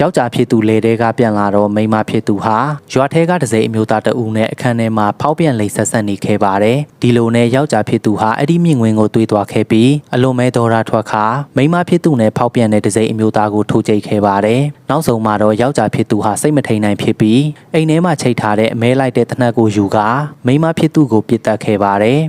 ယောက်ျားဖြစ်သူလေတဲကပြန်လာတော့မိန်းမဖြစ်သူဟာရွာထဲကတစိအမျိုးသားတဦးနဲ့အခန်းထဲမှာဖောက်ပြန်လိမ့်ဆက်ဆက်နေခဲ့ပါတယ်ဒီလိုနဲ့ယောက်ျားဖြစ်သူဟာအဲ့ဒီမြင့်ငွင်းကိုတွေးသွားခဲ့ပြီးအလွန်မဲတော်ရာထွက်ခါမိန်းမဖြစ်သူနဲ့ဖောက်ပြန်တဲ့တစိအမျိုးသားကိုထိုးကြိတ်ခဲ့ပါတယ်နောက်ဆုံးမှာတော့ယောက်ျားဖြစ်သူဟာစိတ်မထိန်နိုင်ဖြစ်ပြီးအိမ်ထဲမှာချိတ်ထားတဲ့အမဲလိုက်တဲ့တနက်ကိုယူကာမိန်းမဖြစ်သူကိုပြစ်တက်ခဲ့ပါတယ်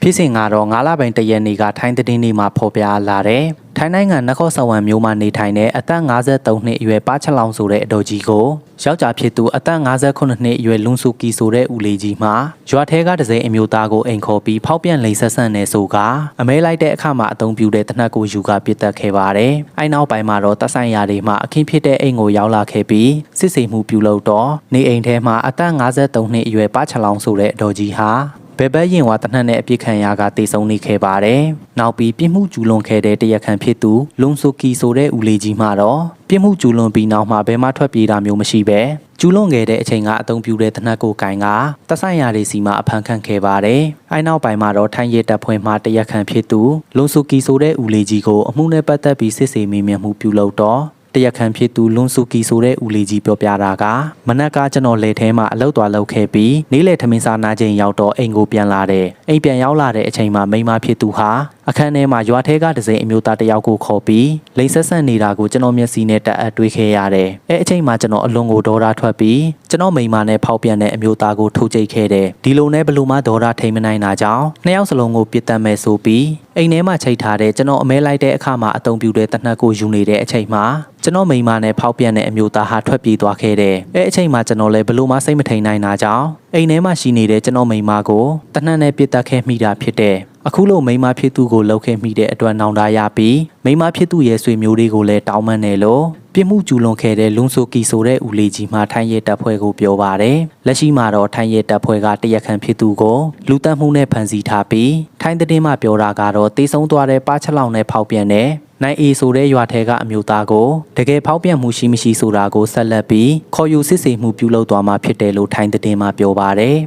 ဖြစ်စဉ်ကတော့9လပိုင်းတရက်နေ့ကထိုင်းသတင်းတွေမှာဖော်ပြလာတယ်။ ထိုင်းနိုင်ငံနခေါဆဝမ်မြို့မှာနေထိုင်တဲ့အသက်53နှစ်အရွယ်ပါချက်လောင်ဆိုတဲ့အတော်ကြီးကိုယောက်ျားဖြစ်သူအသက်58နှစ်အရွယ်လွန်ဆူကီဆိုတဲ့ဦးလေးကြီးမှာရွာထဲကတစိအမျိုးသားကိုအိမ်ခေါ်ပြီးဖောက်ပြန်လိန်ဆက်ဆန့်နေဆိုကအမဲလိုက်တဲ့အခါမှာအသုံးပြုတဲ့တနက်ကိုယူကပြစ်တက်ခဲ့ပါတယ်။အဲနောက်ပိုင်းမှာတော့တပ်ဆိုင်ရာတွေမှအခင်းဖြစ်တဲ့အိမ်ကိုရောက်လာခဲ့ပြီးစစ်ဆေးမှုပြုလုပ်တော့နေအိမ်ထဲမှာအသက်53နှစ်အရွယ်ပါချက်လောင်ဆိုတဲ့အတော်ကြီးဟာ ဘယ်ဘက်ရင်ဝါတနတ်နဲ့အပြစ်ခံရကတည်ဆုံနေခဲ့ပါတယ်။နောက်ပြီးပြစ်မှုကျူးလွန်ခဲ့တဲ့တရားခံဖြစ်သူလွန်ဆိုကီဆိုတဲ့ဦးလေးကြီးမှတော့ပြစ်မှုကျူးလွန်ပြီးနောက်မှဘယ်မှထွက်ပြေးတာမျိုးမရှိပဲကျူးလွန်ခဲ့တဲ့အချိန်ကအသုံးပြုတဲ့တနတ်ကိုကင်ကတဆိုင်ရာတွေစီမှာအဖမ်းခံခဲ့ပါတယ်။အဲနောက်ပိုင်းမှာတော့ထိုင်းရဲတပ်ဖွဲ့မှတရားခံဖြစ်သူလွန်ဆိုကီဆိုတဲ့ဦးလေးကြီးကိုအမှုနဲ့ပတ်သက်ပြီးစစ်ဆေးမေးမြန်းမှုပြုလုပ်တော့ တရားခံဖြစ်သူလွန်စုကီဆိုတဲ့ဦးလေးကြီးပြောပြတာကမနက်ကကျွန်တော်လေထဲမှာအလောက်သွားလောက်ခဲ့ပြီးနေ့လေထမင်းစားနာချိန်ရောက်တော့အိမ်ကိုပြန်လာတယ်အိမ်ပြန်ရောက်လာတဲ့အချိန်မှာမိန်းမဖြစ်သူဟာအခန်းထဲမှာရွာထဲကဒဇိန်အမျိုးသားတစ်ယောက်ကိုခေါ်ပြီးလိန်ဆက်ဆန့်နေတာကိုကျွန်တော်မျက်စိနဲ့တက်အပ်တွေ့ခဲ့ရတယ်အဲအချိန်မှာကျွန်တော်အလွန်ကိုဒေါသထွက်ပြီးကျွန်တော်မိန်းမနဲ့ဖောက်ပြန်တဲ့အမျိုးသားကိုထိုးကြိတ်ခဲ့တယ်ဒီလိုနဲ့ဘလို့မှဒေါသထိန်မနိုင်တာကြောင့်နှစ်ယောက်စလုံးကိုပြစ်တက်မဲ့ဆိုပြီးအိမ်ထဲမှာချိတ်ထားတဲ့ကျွန်တော်အမဲလိုက်တဲ့အခါမှာအသုံးပြုတဲ့တနက်ကိုယူနေတဲ့အချိန်မှာကျွန်တော်မိန်းမနဲ့ဖောက်ပြန်တဲ့အမျိုးသားဟာထွက်ပြေးသွားခဲ့တယ်။အဲအချိန်မှာကျွန်တော်လည်းဘလို့မှစိတ်မထိန်နိုင်တာကြောင့် အိမ်ထဲမှာရှိနေတဲ့ကျွန်တော်မိန်းမကိုတနက်နဲ့ပြစ်တက်ခဲ့မိတာဖြစ်တယ်။အခုလိုမိန်းမဖြစ်သူကိုလှုပ်ခဲ့မိတဲ့အတွက်နောင်တရပြီးမိန်းမဖြစ်သူရဲ့ဆွေမျိုးတွေကိုလည်းတောင်းပန်တယ်လို့ပြစ်မှုကျူးလွန်ခဲ့တဲ့လွန်ဆိုကီဆိုတဲ့ဦးလေးကြီးမှထိုင်းရဲတပ်ဖွဲ့ကိုပြောပါတယ်။လက်ရှိမှာတော့ထိုင်းရဲတပ်ဖွဲ့ကတရက်ခံဖြစ်သူကိုလူတက်မှုနဲ့ဖမ်းဆီးထားပြီးထိုင်းသတင်းမှပြောတာကတော့တေဆုံးသွားတဲ့ပါချက်လောင်နဲ့ဖောက်ပြန်တဲ့ နိုင်အေဆိုတဲ့ရွာထဲကအမျိုးသားကိုတကယ်ဖောက်ပြန်မှုရှိမရှိဆိုတာကိုဆက်လက်ပြီးခေါ်ယူစစ်ဆေးမှုပြုလုပ်သွားမှာဖြစ်တယ်လို့ထိုင်းသတင်းမှပြောပါရယ်